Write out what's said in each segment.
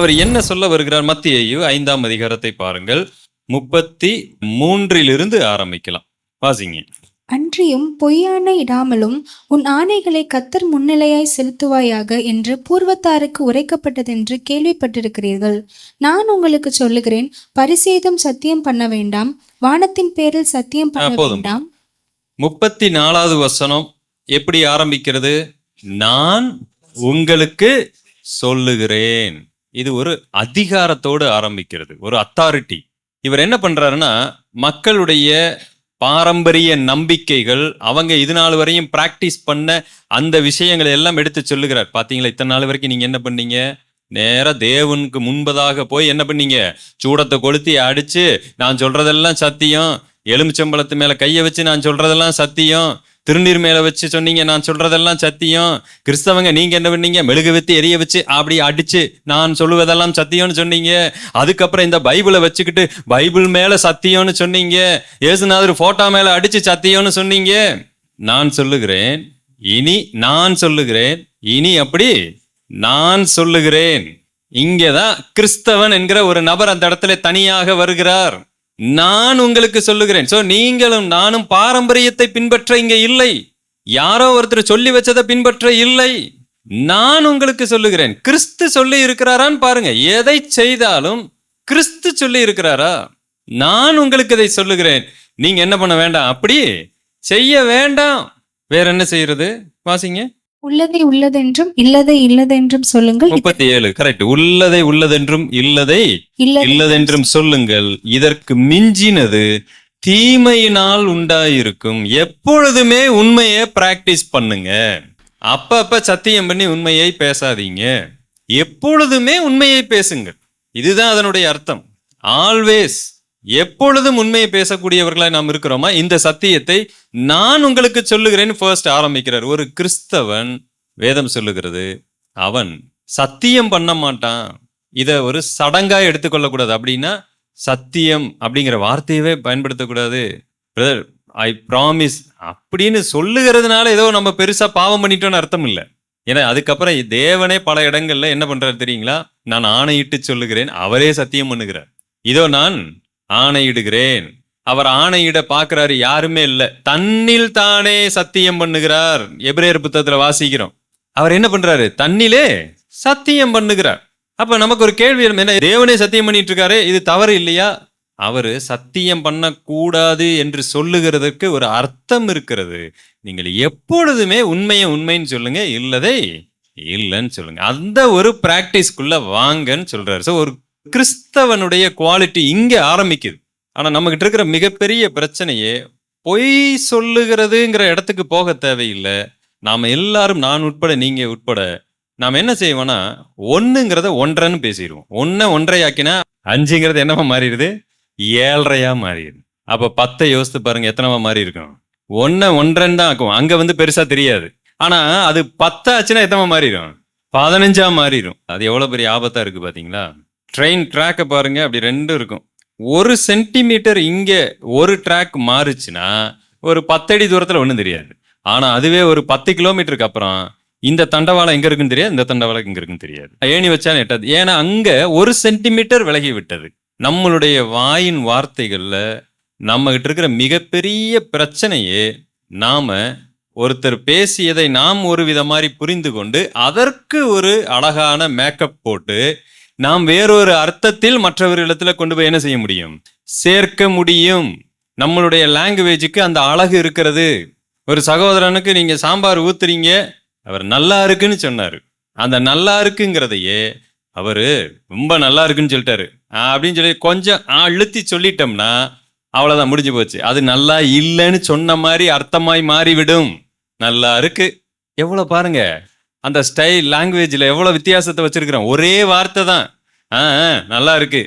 அவர் என்ன சொல்ல வருகிறார்? மத்தியையு ஐந்தாம் அதிகாரத்தை பாருங்கள். முப்பத்தி மூன்றிலிருந்து ஆரம்பிக்கலாம். வாசிங்க. அன்றியும் பொய்யானை இடாமலும் உன் ஆணைகளை கத்தர் முன்னிலையாய் செலுத்துவாயாக என்று பூர்வத்தாருக்கு உரைக்கப்பட்டதென்று கேள்விப்பட்டிருக்கிறீர்கள். நான் உங்களுக்கு சொல்லுகிறேன் பரிசேதம் சத்தியம் பண்ண வேண்டாம் வானத்தின் பேரில் சத்தியம் பண்ண. வேண்டாம். முப்பத்தி நாலாவது வசனம் எப்படி ஆரம்பிக்கிறது? நான் உங்களுக்கு சொல்லுகிறேன். இது ஒரு அதிகாரத்தோடு ஆரம்பிக்கிறது ஒரு அத்தாரிட்டி இவர் என்ன பண்றாருன்னா மக்களுடைய பாரம்பரிய நம்பிக்கைகள் அவங்க இது நாள் வரையும் பிராக்டிஸ் பண்ண அந்த விஷயங்களை எல்லாம் எடுத்து சொல்லுகிறார். பார்த்தீங்களா இத்தனை நாள் வரைக்கும் நீங்கள் என்ன பண்ணீங்க? நேராக தேவனுக்கு முன்பதாக போய் என்ன பண்ணீங்க? சூடத்தை கொளுத்தி அடித்து நான் சொல்கிறதெல்லாம் சத்தியம். எலுமிச்சம்பழத்து மேலே கையை வச்சு நான் சொல்கிறதெல்லாம் சத்தியம். திருநீர் மேல வச்சு சொன்னீங்க நான் சொல்றதெல்லாம் சத்தியம். கிறிஸ்தவங்க நீங்க என்ன பண்ணீங்க? மெழுகு வச்சு எரிய வச்சு அப்படி அடிச்சு நான் சொல்லுவதெல்லாம் சத்தியம்னு சொன்னீங்க. அதுக்கப்புறம் இந்த பைபிளை வச்சுக்கிட்டு பைபிள் மேல சத்தியம்னு சொன்னீங்க. ஏசுநாதர் போட்டோ மேல அடிச்சு சத்தியம்னு சொன்னீங்க. நான் சொல்லுகிறேன் இனி நான் சொல்லுகிறேன் இனி அப்படி நான் சொல்லுகிறேன். இங்கேதான் கிறிஸ்தவன் என்கிற ஒரு நபர் அந்த இடத்துல தனியாக வருகிறார். நான் உங்களுக்கு சொல்லுகிறேன். ஸோ நீங்களும் நானும் பாரம்பரியத்தை பின்பற்ற இங்க இல்லை. யாரோ ஒருத்தர் சொல்லி வச்சதை பின்பற்ற இல்லை. நான் உங்களுக்கு சொல்லுகிறேன். கிறிஸ்து சொல்லி இருக்கிறாரான்னு பாருங்க. எதை செய்தாலும் கிறிஸ்து சொல்லி இருக்கிறாரா? நான் உங்களுக்கு இதை சொல்லுகிறேன். நீங்க என்ன பண்ண வேண்டாம்? அப்படி செய்ய வேண்டாம். வேற என்ன செய்யறது? வாசிங்க. உள்ளதை உள்ளதென்றும் இல்லதை இல்லதென்றும் சொல்லுங்கள். முப்பத்தி ஏழு கரெக்ட் உள்ளதை உள்ளதென்றும் இல்லதை இல்ல இல்லதென்றும் சொல்லுங்கள். இதற்கு மிஞ்சினது தீமையினால் உண்டாயிருக்கும். எப்பொழுதுமே உண்மையை பிராக்டிஸ் பண்ணுங்க. அப்பப்ப சத்தியம் பண்ணி உண்மையை பேசாதீங்க. எப்பொழுதுமே உண்மையை பேசுங்க இதுதான் அதனுடைய அர்த்தம். ஆல்வேஸ் எப்பொழுதும் உண்மையை பேசக்கூடியவர்களாக நாம் இருக்கிறோமா? இந்த சத்தியத்தை நான் உங்களுக்கு சொல்லுகிறேன்னு ஃபர்ஸ்ட் ஆரம்பிக்கிறார். ஒரு கிறிஸ்தவன் வேதம் சொல்லுகிறது அவன் சத்தியம் பண்ண மாட்டான். இதை ஒரு சடங்காக எடுத்துக்கொள்ளக்கூடாது. அப்படின்னா சத்தியம் அப்படிங்கிற வார்த்தையவே பயன்படுத்தக்கூடாது. பிரதர் ஐ ப்ராமிஸ் அப்படின்னு சொல்லுகிறதுனால ஏதோ நம்ம பெருசாக பாவம் பண்ணிட்டோன்னு அர்த்தம் இல்லை. ஏன்னா அதுக்கப்புறம் தேவனே பல இடங்கள்ல என்ன பண்றாரு தெரியுங்களா? நான் ஆணையிட்டு சொல்லுகிறேன் அவரே சத்தியம் பண்ணுகிறார். இதோ நான் ஆணையிடுகிறேன். அவர் ஆணையிட பார்க்கறாரு யாருமே இல்லை. தன்னில் தானே சத்தியம் பண்ணுகிறார். எபிரேயர் புத்தகத்துல வாசிக்கிறோம். அவர் என்ன பண்றாரு? தன்னிலே சத்தியம் பண்ணுகிறார். அப்ப நமக்கு ஒரு கேள்வி என்ன? தேவனே சத்தியம் பண்ணிட்டு இருக்காரு இது தவறு இல்லையா? அவர் சத்தியம் பண்ணக்கூடாது என்று சொல்லுகிறதற்கு ஒரு அர்த்தம் இருக்கிறது. நீங்கள் எப்பொழுதுமே உண்மையை உண்மைன்னு சொல்லுங்க இல்லதை இல்லைன்னு சொல்லுங்க. அந்த ஒரு பிராக்டிஸ்க்குள்ள வாங்கன்னு சொல்றாரு. ஸோ ஒரு கிறிஸ்தவனுடைய குவாலிட்டி இங்க ஆரம்பிக்குது. ஆனா நம்மகிட்ட இருக்கிற மிகப்பெரிய பிரச்சனையே பொய் சொல்லுகிறதுங்கிற இடத்துக்கு போக தேவையில்லை. நாம எல்லாரும் நான் உட்பட நீங்கள் உட்பட நாம் என்ன செய்வோம்னா ஒன்றுங்கிறத ஒன்றைன்னு பேசிடுவோம். ஒன்ன ஒன்றையாக்கினா அஞ்சுங்கிறது என்னவா மாறிடுது? ஏழரையாக மாறிடுது. அப்போ பத்தை யோசித்து பாருங்க எத்தனவா மாறி இருக்கும் ஒன்றை ஒன்றரைன்னு தான் ஆக்கும் அங்கே வந்து பெருசாக தெரியாது. ஆனால் அது பத்தாச்சுன்னா எத்தனை மாறிடும்? பதினஞ்சா மாறிடும். அது எவ்வளோ பெரிய ஆபத்தாக இருக்கு பார்த்தீங்களா ட்ரெயின் ட்ராக்கை பாருங்க அப்படி ரெண்டும் இருக்கும். ஒரு சென்டிமீட்டர் இங்கே ஒரு ட்ராக் மாறுச்சுன்னா ஒரு பத்தடி தூரத்தில் ஒன்றும் தெரியாது. ஆனால் அதுவே ஒரு பத்து கிலோமீட்டருக்கு அப்புறம் இந்த தண்டவாளம் எங்கே இருக்குன்னு தெரியாது இந்த தண்டவாளம் இங்கே இருக்குன்னு தெரியாது. ஏணி வச்சாலும் எட்டாது. ஏன்னா அங்கே ஒரு சென்டிமீட்டர் விலகி விட்டது. நம்மளுடைய வாயின் வார்த்தைகளில் நம்மகிட்ட இருக்கிற மிகப்பெரிய பிரச்சனையே நாம் ஒருத்தர் பேசியதை நாம் ஒரு வித மாதிரி புரிந்து கொண்டு அதற்கு ஒரு அழகான மேக்கப் போட்டு நாம் வேறொரு அர்த்தத்தில் மற்றவர்களிடத்துல கொண்டு போய் என்ன செய்ய முடியும்? சேர்க்க முடியும். நம்மளுடைய லாங்குவேஜுக்கு அந்த அழகு இருக்கிறது. ஒரு சகோதரனுக்கு நீங்க சாம்பார் ஊத்துறீங்க அவர் நல்லா இருக்குன்னு சொன்னாரு. அந்த நல்லா இருக்குங்கிறதையே அவரு ரொம்ப நல்லா இருக்குன்னு சொல்லிட்டாரு. அப்படின்னு சொல்லி கொஞ்சம் அழுத்தி சொல்லிட்டோம்னா அவ்வளோதான் முடிஞ்சு போச்சு. அது நல்லா இல்லைன்னு சொன்ன மாதிரி அர்த்தமாய் மாறிவிடும். நல்லா இருக்கு. எவ்வளோ பாருங்க. அந்த ஸ்டைல் லாங்குவேஜில் எவ்வளோ வித்தியாசத்தை வச்சிருக்கிறோம். ஒரே வார்த்தை தான். ஆ நல்லா இருக்கு.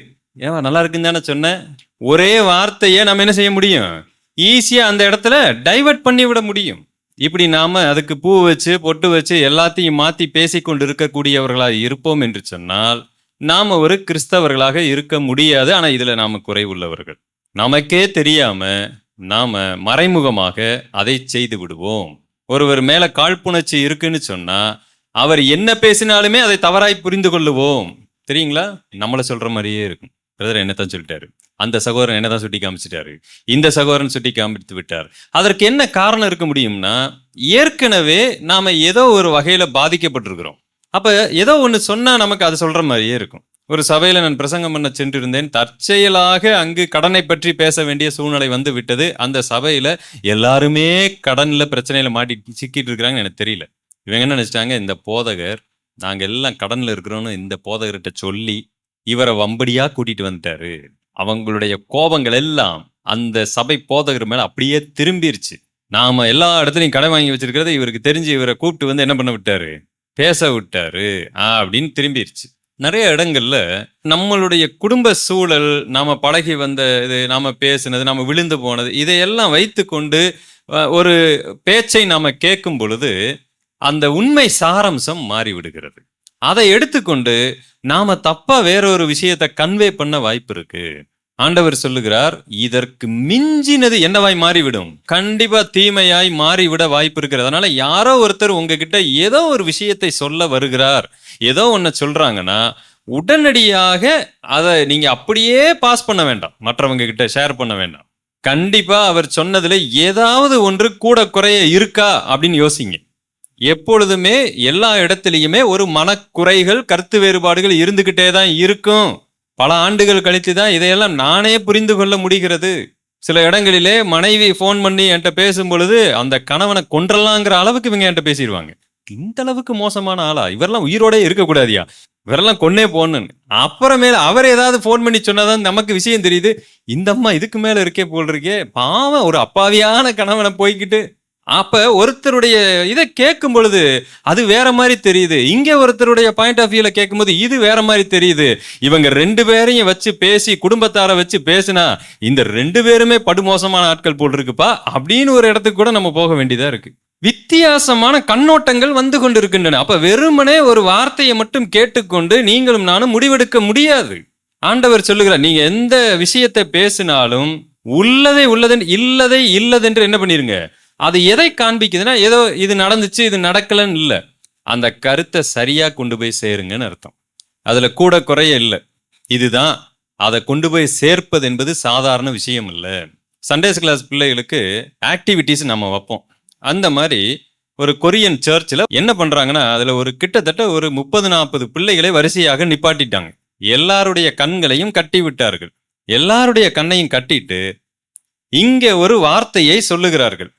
ஏவா நல்லா இருக்குன்னு தானே சொன்னேன் ஒரே வார்த்தையை நம்ம என்ன செய்ய முடியும்? ஈஸியாக அந்த இடத்துல டைவர்ட் பண்ணி விட முடியும். இப்படி நாம் அதுக்கு பூ வச்சு பொட்டு வச்சு எல்லாத்தையும் மாத்தி பேசிக்கொண்டு இருக்கக்கூடியவர்களாக இருப்போம் என்று சொன்னால் நாம் ஒரு கிறிஸ்தவர்களாக இருக்க முடியாது. ஆனால் இதில் நாம் குறைவுள்ளவர்கள். நமக்கே தெரியாமல் நாம் மறைமுகமாக அதை செய்து விடுவோம். ஒருவர் மேலே காழ்ப்புணர்ச்சி இருக்குன்னு சொன்னால் அவர் என்ன பேசினாலுமே அதை தவறாய் புரிந்து கொள்ளுவோம். தெரியுங்களா? நம்மளை சொல்ற மாதிரியே இருக்கும். பிரதர் என்னத்தான் சொல்லிட்டாரு? அந்த சகோதரன் என்னதான் சுட்டி காமிச்சிட்டாரு? இந்த சகோதரன் சுட்டி காமித்து விட்டார். அதற்கு என்ன காரணம் இருக்க முடியும்னா ஏற்கனவே நாம ஏதோ ஒரு வகையில பாதிக்கப்பட்டிருக்கிறோம். அப்ப ஏதோ ஒன்று சொன்னா நமக்கு அது சொல்ற மாதிரியே இருக்கும். ஒரு சபையில நான் பிரசங்கம் பண்ண சென்றிருந்தேன். தற்செயலாக அங்கு கடனை பற்றி பேச வேண்டிய சூழ்நிலை வந்து விட்டது. அந்த சபையில எல்லாருமே கடன்ல பிரச்சனையில மாட்டி சிக்கிட்டு இருக்கிறாங்கன்னு எனக்கு தெரியல. இவங்க என்ன நினைச்சிட்டாங்க? இந்த போதகர் நாங்கள் எல்லாம் கடனில் இருக்கிறோன்னு இந்த போதகர்கிட்ட சொல்லி இவரை வம்படியாக கூட்டிகிட்டு வந்துட்டாரு. அவங்களுடைய கோபங்கள் எல்லாம் அந்த சபை போதகர் மேலே அப்படியே திரும்பிருச்சு. நாம் எல்லா இடத்துலையும் கடன் வாங்கி வச்சிருக்கிறத இவருக்கு தெரிஞ்சு இவரை கூப்பிட்டு வந்து என்ன பண்ண விட்டாரு? பேச விட்டாரு. ஆ, அப்படின்னு திரும்பிருச்சு. நிறைய இடங்கள்ல நம்மளுடைய குடும்ப சூழல் நாம பழகி வந்த இது நாம பேசினது நாம விழுந்து போனது இதையெல்லாம் வைத்துக்கொண்டு கொண்டு ஒரு பேச்சை நாம கேட்கும் பொழுது அந்த உண்மை சாரம்சம் மாறிவிடுகிறது. அதை எடுத்துக்கொண்டு நாம தப்பா வேறொரு விஷயத்தை கன்வே பண்ண வாய்ப்பு இருக்கு. ஆண்டவர் சொல்லுகிறார் இதற்கு மிஞ்சினது என்னவாய் மாறிவிடும்? கண்டிப்பா தீமையாய் மாறிவிட வாய்ப்பு இருக்கிறது. அதனால யாரோ ஒருத்தர் உங்ககிட்ட ஏதோ ஒரு விஷயத்தை சொல்ல வருகிறார். ஏதோ ஒன்ன சொல்றாங்கன்னா உடனடியாக அதை நீங்க அப்படியே பாஸ் பண்ண வேண்டாம். மற்றவங்க கிட்ட ஷேர் பண்ண வேண்டாம். கண்டிப்பா அவர் சொன்னதுல ஏதாவது ஒன்று கூட குறைய இருக்கா அப்படின்னு யோசிங்க. எப்பொழுதுமே எல்லா இடத்துலையுமே ஒரு மனக்குறைகள் கருத்து வேறுபாடுகள் இருந்துக்கிட்டே தான் இருக்கும். பல ஆண்டுகள் கழித்து தான் இதையெல்லாம் நானே புரிந்து கொள்ள முடிகிறது. சில இடங்களிலே மனைவி ஃபோன் பண்ணி என்கிட்ட பேசும் பொழுது அந்த கணவனை கொன்றலாங்கிற அளவுக்கு இவங்க என்கிட்ட பேசிடுவாங்க. இந்த அளவுக்கு மோசமான ஆளா? இவரெல்லாம் உயிரோட இருக்கக்கூடாதியா? இவரெல்லாம் கொன்னே போகணுன்னு அப்புறமேல அவர் ஏதாவது ஃபோன் பண்ணி சொன்னாதான் நமக்கு விஷயம் தெரியுது. இந்த அம்மா இதுக்கு மேல இருக்கே போல் இருக்கே. பாவம் ஒரு அப்பாவியான கணவனை போய்கிட்டு அப்ப ஒருத்தருடைய இதை கேட்கும் பொழுது அது வேற மாதிரி தெரியுது. இங்க ஒருத்தருடைய பாயிண்ட் ஆஃப் வியூல கேட்கும்போது இது வேற மாதிரி தெரியுது. இவங்க ரெண்டு பேரையும் வச்சு பேசி குடும்பத்தார வச்சு பேசினா இந்த ரெண்டு பேருமே படுமோசமான ஆட்கள் போல் இருக்குப்பா அப்படின்னு ஒரு இடத்துக்கு கூட நம்ம போக வேண்டியதா இருக்கு. வித்தியாசமான கண்ணோட்டங்கள் வந்து கொண்டிருக்கின்றன. அப்ப வெறுமனே ஒரு வார்த்தையை மட்டும் கேட்டுக்கொண்டு நீங்களும் நானும் முடிவெடுக்க முடியாது. ஆண்டவர் சொல்லுகிறார் நீங்க எந்த விஷயத்தை பேசினாலும் உள்ளதை உள்ளதென்று இல்லதை இல்லதென்று என்ன பண்ணிருங்க? அது எதை காண்பிக்குதுன்னா ஏதோ இது நடந்துச்சு இது நடக்கலன்னு இல்லை. அந்த கருத்தை சரியா கொண்டு போய் சேருங்கன்னு அர்த்தம். அதுல கூட குறைய இல்லை. இதுதான் அதை கொண்டு போய் சேர்ப்பது என்பது சாதாரண விஷயம் இல்லை. சண்டேஸ் கிளாஸ் பிள்ளைகளுக்கு ஆக்டிவிட்டிஸ் நம்ம வைப்போம். அந்த மாதிரி ஒரு கொரியன் சர்ச்சில் என்ன பண்ணுறாங்கன்னா அதில் ஒரு கிட்டத்தட்ட ஒரு முப்பது நாற்பது பிள்ளைகளை வரிசையாக நிப்பாட்டிட்டாங்க. எல்லாருடைய கண்களையும் கட்டி விட்டார்கள். எல்லாருடைய கண்ணையும் கட்டிட்டு இங்கே ஒரு வார்த்தையை சொல்லுகிறார்கள்.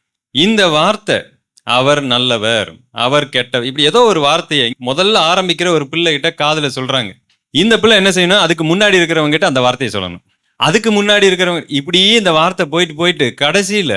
இந்த வார்த்தை அவர் நல்லவர் அவர் கெட்டவர் இப்படி ஏதோ ஒரு வார்த்தையை முதல்ல ஆரம்பிக்கிற ஒரு பிள்ளைகிட்ட காதில் சொல்றாங்க. இந்த பிள்ளை என்ன செய்யணும்? அதுக்கு முன்னாடி இருக்கிறவங்க கிட்ட அந்த வார்த்தையை சொல்லணும். அதுக்கு முன்னாடி இருக்கிறவங்க இப்படியே இந்த வார்த்தை போயிட்டு போயிட்டு கடைசியில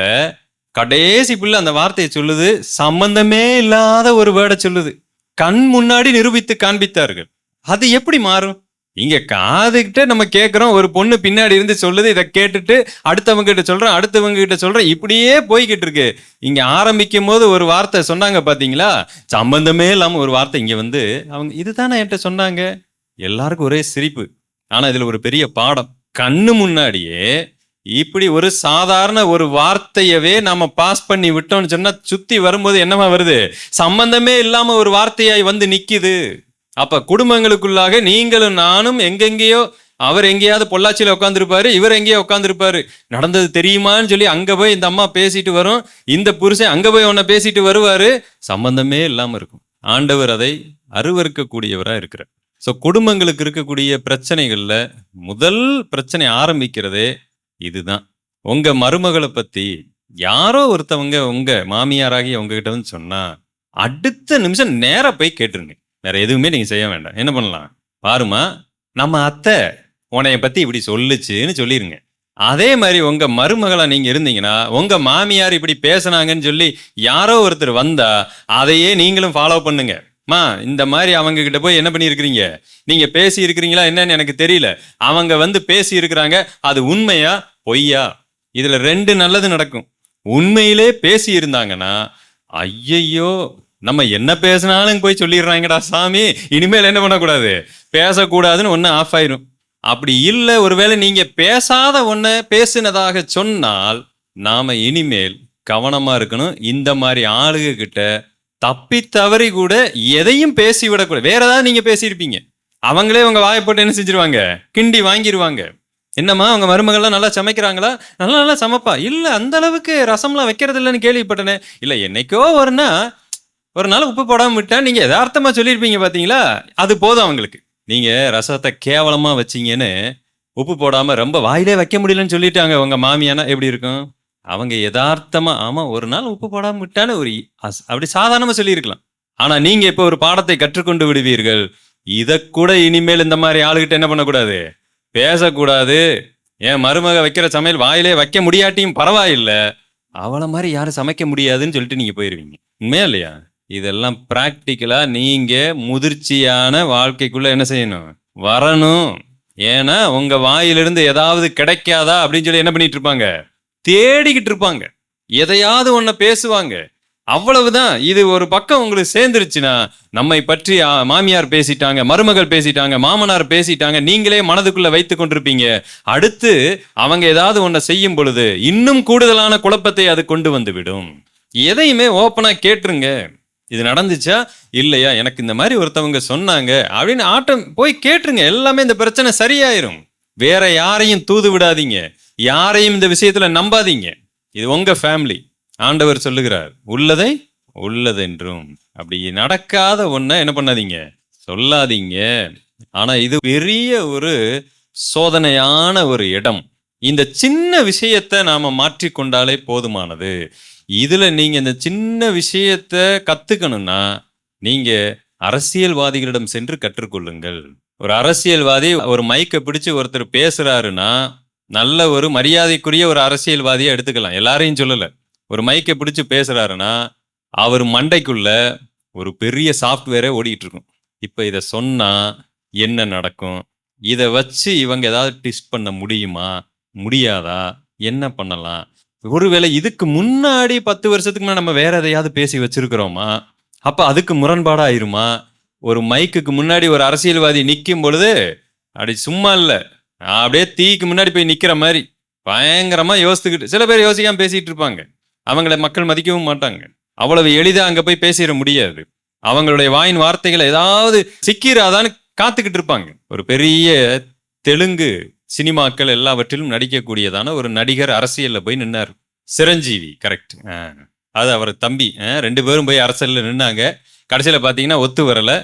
கடைசி பிள்ளை அந்த வார்த்தையை சொல்லுது. சம்பந்தமே இல்லாத ஒரு வேர்டை சொல்லுது. கண் முன்னாடி நிரூபித்து காண்பித்தார்கள். அது எப்படி மாறும்? இங்க காதுகிட்ட நம்ம கேட்குறோம் ஒரு பொண்ணு பின்னாடி இருந்து சொல்லுது இதை கேட்டுட்டு அடுத்தவங்க கிட்ட சொல்றோம் அடுத்தவங்க கிட்ட சொல்றோம். இப்படியே போய்கிட்டு இருக்கு. இங்க ஆரம்பிக்கும் போது ஒரு வார்த்தை சொன்னாங்க பாத்தீங்களா? சம்பந்தமே இல்லாம ஒரு வார்த்தை இங்க வந்து அவங்க இதுதானே என்கிட்ட சொன்னாங்க. எல்லாருக்கும் ஒரே சிரிப்பு. ஆனா இதுல ஒரு பெரிய பாடம். கண்ணு முன்னாடியே இப்படி ஒரு சாதாரண ஒரு வார்த்தையவே நாம பாஸ் பண்ணி விட்டோம்னு சொன்னா சுத்தி வரும்போது என்னவா வருது? சம்பந்தமே இல்லாம ஒரு வார்த்தையாய் வந்து நிக்குது. அப்ப குடும்பங்களுக்குள்ளாக நீங்களும் நானும் எங்கெங்கேயோ அவர் எங்கேயாவது பொள்ளாச்சியில் உட்காந்துருப்பாரு இவர் எங்கேயோ உட்காந்துருப்பாரு நடந்தது தெரியுமான்னு சொல்லி அங்க போய் இந்த அம்மா பேசிட்டு வரும். இந்த புருஷன் அங்க போய் உன்னை பேசிட்டு வருவாரு. சம்பந்தமே இல்லாம இருக்கும். ஆண்டவர் அதை அருவறுக்கக்கூடியவராக இருக்கிறார். ஸோ குடும்பங்களுக்கு இருக்கக்கூடிய பிரச்சனைகளில் முதல் பிரச்சனை ஆரம்பிக்கிறதே இதுதான். உங்கள் மருமகளை பற்றி யாரோ ஒருத்தவங்க உங்கள் மாமியாராகி உங்ககிட்ட வந்து சொன்னால் அடுத்த நிமிஷம் நேராக போய் கேட்டுருங்க. வேறு எதுவுமே நீங்கள் செய்ய வேண்டாம். என்ன பண்ணலாம்? பாருமா நம்ம அத்தை உன்னைய பற்றி இப்படி சொல்லுச்சுன்னு சொல்லிடுங்க அதே மாதிரி உங்கள் மருமகளாக நீங்கள் இருந்தீங்கன்னா உங்கள் மாமியார் இப்படி பேசுனாங்கன்னு சொல்லி யாரோ ஒருத்தர் வந்தால் அதையே நீங்களும் ஃபாலோ பண்ணுங்க. மா இந்த மாதிரி அவங்க கிட்ட போய் என்ன பண்ணியிருக்கிறீங்க? நீங்கள் பேசி இருக்கிறீங்களா என்னன்னு எனக்கு தெரியல. அவங்க வந்து பேசி இருக்கிறாங்க அது உண்மையா? பொய்யா? இதில் ரெண்டு நல்லது நடக்கும். உண்மையிலே பேசி இருந்தாங்கன்னா ஐயையோ நம்ம என்ன பேசினாலும் போய் சொல்லிடுறாங்கடா சாமி இனிமேல் என்ன பண்ணக்கூடாது? பேசக்கூடாதுன்னு ஒன்று ஆஃப் ஆயிரும். அப்படி இல்லை ஒருவேளை நீங்க பேசாத ஒன்றை பேசினதாக சொன்னால் நாம இனிமேல் கவனமா இருக்கணும். இந்த மாதிரி ஆளுக கிட்ட தப்பி தவறி கூட எதையும் பேசி விடக்கூடாது. வேற ஏதாவது நீங்க பேசியிருப்பீங்க. அவங்களே உங்க வாயை போட்டு என்ன செஞ்சிருவாங்க? கிண்டி வாங்கிருவாங்க. என்னம்மா அவங்க மருமகள்லாம் நல்லா சமைக்கிறாங்களா? நல்லா நல்லா சமைப்பா. இல்லை அந்த அளவுக்கு ரசம்லாம் வைக்கிறது இல்லைன்னு கேள்விப்பட்டனே. இல்லை என்னைக்கோ ஒரு ஒரு நாள் உப்பு போடாமல் விட்டா நீங்கள் எதார்த்தமாக சொல்லியிருப்பீங்க பார்த்தீங்களா அது போதும் அவங்களுக்கு. நீங்கள் ரசத்தை கேவலமாக வச்சீங்கன்னு உப்பு போடாமல் ரொம்ப வாயிலே வைக்க முடியலன்னு சொல்லிட்டாங்க உங்கள் மாமியானா எப்படி இருக்கும்? அவங்க யதார்த்தமாக ஆமாம் ஒரு நாள் உப்பு போடாமல் விட்டான்னு ஒரு அஸ்- அப்படி சாதாரணமாக சொல்லியிருக்கலாம். ஆனால் நீங்கள் இப்போ ஒரு பாடத்தை கற்றுக்கொண்டு விடுவீர்கள். இதை கூட இனிமேல் இந்த மாதிரி ஆளுகிட்ட என்ன பண்ணக்கூடாது? பேசக்கூடாது. என் மருமக வைக்கிற சமையல் வாயிலே வைக்க முடியாட்டியும் பரவாயில்லை. அவளை மாதிரி யாரும் சமைக்க முடியாதுன்னு சொல்லிட்டு நீங்கள் போயிடுவீங்க உண்மையா இல்லையா? இதெல்லாம் ப்ராக்டிக்கலாக நீங்கள் முதிர்ச்சியான வாழ்க்கைக்குள்ளே என்ன செய்யணும்? வரணும். ஏன்னா உங்கள் வாயிலிருந்து ஏதாவது கிடைக்காதா அப்படின்னு சொல்லி என்ன பண்ணிட்டு இருப்பாங்க? தேடிக்கிட்டு இருப்பாங்க. எதையாவது ஒன்றை பேசுவாங்க. அவ்வளவுதான். இது ஒரு பக்கம் உங்களுக்கு சேர்ந்துருச்சுன்னா நம்மை பற்றி மாமியார் பேசிட்டாங்க மருமகள் பேசிட்டாங்க மாமனார் பேசிட்டாங்க நீங்களே மனதுக்குள்ள வைத்து கொண்டிருப்பீங்க. அடுத்து அவங்க ஏதாவது ஒன்றை செய்யும் பொழுது இன்னும் கூடுதலான குழப்பத்தை அது கொண்டு வந்து விடும். எதையுமே ஓப்பனாக கேட்டுருங்க. இது நடந்துச்சா? இல்லையா? எனக்கு இந்த மாதிரி ஒருத்தவங்க சொன்னாங்க. அப்படின்னு ஆட்டம் போய் கேட்டுருங்க. எல்லாமே இந்த பிரச்சனை சரியாயிரும். வேற யாரையும் தூது விடாதீங்க. யாரையும் இந்த விஷயத்துல நம்பாதீங்க. இது உங்க ஃபேமிலி ஆண்டவர் சொல்லுகிறார் உள்ளதை உள்ளதென்றும். அப்படி நடக்காத ஒன்ன என்ன பண்ணாதீங்க? சொல்லாதீங்க. ஆனா இது பெரிய ஒரு சோதனையான ஒரு இடம். இந்த சின்ன விஷயத்தை நாம மாற்றிக்கொண்டாலே போதுமானது. இதில் நீங்கள் இந்த சின்ன விஷயத்த கற்றுக்கணும்னா நீங்கள் அரசியல்வாதிகளிடம் சென்று கற்றுக்கொள்ளுங்கள். ஒரு அரசியல்வாதி ஒரு மைக்கை பிடிச்சி ஒருத்தர் பேசுகிறாருன்னா நல்ல ஒரு மரியாதைக்குரிய ஒரு அரசியல்வாதியை எடுத்துக்கலாம். எல்லாரையும் சொல்லலை. ஒரு மைக்கை பிடிச்சு பேசுகிறாருன்னா அவர் மண்டைக்குள்ள ஒரு பெரிய சாஃப்ட்வேரே ஓடிக்கிட்டு இருக்கும் இப்போ இதை சொன்னால் என்ன நடக்கும்? இதை வச்சு இவங்க ஏதாவது டிஸ்ட் பண்ண முடியுமா? முடியாதா? என்ன பண்ணலாம்? ஒருவேளை இதுக்கு முன்னாடி பத்து வருஷத்துக்கு முன்னாடி நம்ம வேற எதையாவது பேசி வச்சிருக்கிறோமா? அப்ப அதுக்கு முரண்பாடா ஆயிருமா ஒரு மைக்குக்கு முன்னாடி ஒரு அரசியல்வாதி நிற்கும் பொழுது அப்படி சும்மா இல்ல. அப்படியே தீக்கு முன்னாடி போய் நிற்கிற மாதிரி பயங்கரமா யோசித்துக்கிட்டு சில பேர் யோசிக்காம பேசிட்டு இருப்பாங்க. அவங்கள மக்கள் மதிக்கவும் மாட்டாங்க. அவ்வளவு எளிதாக அங்க போய் பேசிட முடியாது. அவங்களுடைய வாயின் வார்த்தைகளை ஏதாவது சிக்கிறாதான்னு காத்துக்கிட்டு இருப்பாங்க. ஒரு பெரிய தெலுங்கு சினிமாக்கள் எல்லாவற்றிலும் நடிக்கக்கூடியதான ஒரு நடிகர் அரசியலில் போய் நின்னார். சிரஞ்சீவி கரெக்ட் அது அவர் தம்பி. ரெண்டு பேரும் போய் அரசியலில் நின்னாங்க. கடைசியில் பார்த்தீங்கன்னா ஒத்து வரலை.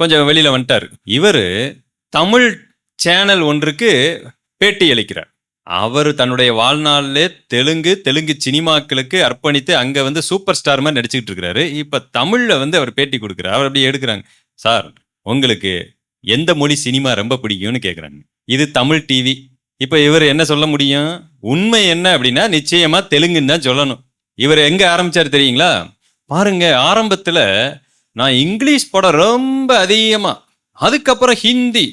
கொஞ்சம் வெளியில் வந்துட்டார். இவர் தமிழ் சேனல் ஒன்றுக்கு பேட்டி அளிக்கிறார். அவர் தன்னுடைய வாழ்நாளிலே தெலுங்கு தெலுங்கு சினிமாக்களுக்கு அர்ப்பணித்து அங்கே வந்து சூப்பர் ஸ்டார் மாதிரி நடிச்சுக்கிட்டு இருக்கிறாரு. இப்போ தமிழில் வந்து அவர் பேட்டி கொடுக்குறாரு. அவர் அப்படி எடுக்கிறாங்க. சார் உங்களுக்கு எந்த மொழி சினிமா ரொம்ப பிடிக்கும்னு கேட்குறாங்க இது தமிழ் டிவி இப்போ இவர் என்ன சொல்ல முடியும்? உண்மை என்ன அப்படின்னா நிச்சயமாக தெலுங்குன்னு தான் சொல்லணும். இவர் எங்கே ஆரம்பித்தார் தெரியுங்களா? பாருங்க ஆரம்பத்தில் நான் இங்கிலீஷ் படம் ரொம்ப அதிகமாக அதுக்கப்புறம் ஹிந்தி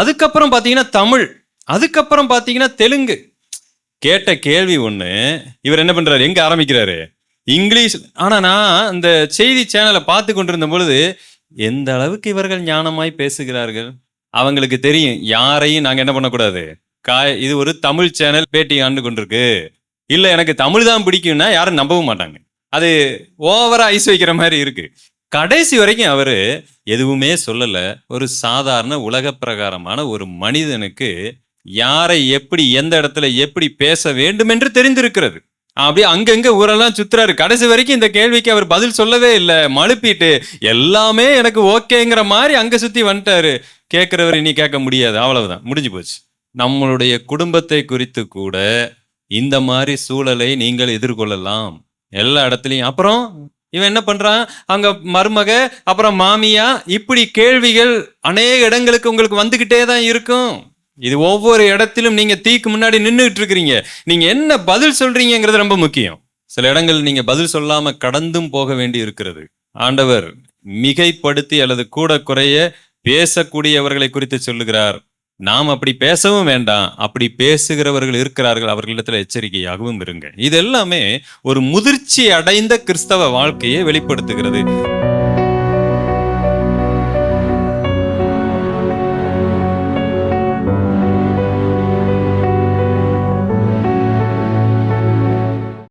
அதுக்கப்புறம் பார்த்தீங்கன்னா தமிழ் அதுக்கப்புறம் பார்த்தீங்கன்னா தெலுங்கு. கேட்ட கேள்வி ஒன்று இவர் என்ன பண்ணுறாரு எங்கே ஆரம்பிக்கிறாரு? இங்கிலீஷ் ஆனால் நான் இந்த செய்தி சேனலை பார்த்து கொண்டிருந்த பொழுது எந்த அளவுக்கு இவர்கள் ஞானமாய் பேசுகிறார்கள்? அவங்களுக்கு தெரியும் யாரையும் நாங்க என்ன பண்ணக்கூடாது? கா இது ஒரு தமிழ் சேனல் பேட்டி ஆண்டு கொண்டிருக்கு. இல்ல எனக்கு தமிழ் தான் பிடிக்கும்னா யாரும் நம்பவும் மாட்டாங்க. அது ஓவரா ஐஸ் வைக்கிற மாதிரி இருக்கு. கடைசி வரைக்கும் அவர் எதுவுமே சொல்லல. ஒரு சாதாரண உலக பிரகாரமான ஒரு மனிதனுக்கு யாரை எப்படி எந்த இடத்துல எப்படி பேச வேண்டும் என்று தெரிந்திருக்கிறது. அப்படியே அங்கங்க ஊரெல்லாம் சுத்துறாரு. கடைசி வரைக்கும் இந்த கேள்விக்கு அவர் பதில் சொல்லவே இல்லை. மழுப்பிட்டு எல்லாமே எனக்கு ஓகேங்கிற மாதிரி அங்க சுத்தி வந்துட்டாரு. கேட்கிறவர் இனி கேட்க முடியாது. அவ்வளவுதான். முடிஞ்சு போச்சு. நம்மளுடைய குடும்பத்தை குறித்து கூட இந்த மாதிரி சூழலை நீங்கள் எதிர்கொள்ளலாம். எல்லா இடத்துலையும். அப்புறம் இவன் என்ன பண்றான்? அங்க மருமக அப்புறம் மாமியா இப்படி கேள்விகள் அநேக இடங்களுக்கு உங்களுக்கு வந்துகிட்டே தான் இருக்கும். இது ஒவ்வொரு இடத்திலும் நீங்க தீக்கு முன்னாடி நின்றுட்டு இருக்கிறீங்க நீங்க என்ன பதில் சொல்றீங்கிறது ரொம்ப முக்கியம். சில இடங்கள் நீங்க பதில் சொல்லாம கடந்தும் போக வேண்டி இருக்கிறது. ஆண்டவர் மிகைப்படுத்தி அல்லது கூட குறைய பேசக்கூடியவர்களை குறித்து சொல்லுகிறார். நாம் அப்படி பேசவும் வேண்டாம். அப்படி பேசுகிறவர்கள் இருக்கிறார்கள். அவர்களிடத்துல எச்சரிக்கையாகவும் இருங்க. இது எல்லாமே ஒரு முதிர்ச்சி அடைந்த கிறிஸ்தவ வாழ்க்கையை வெளிப்படுத்துகிறது.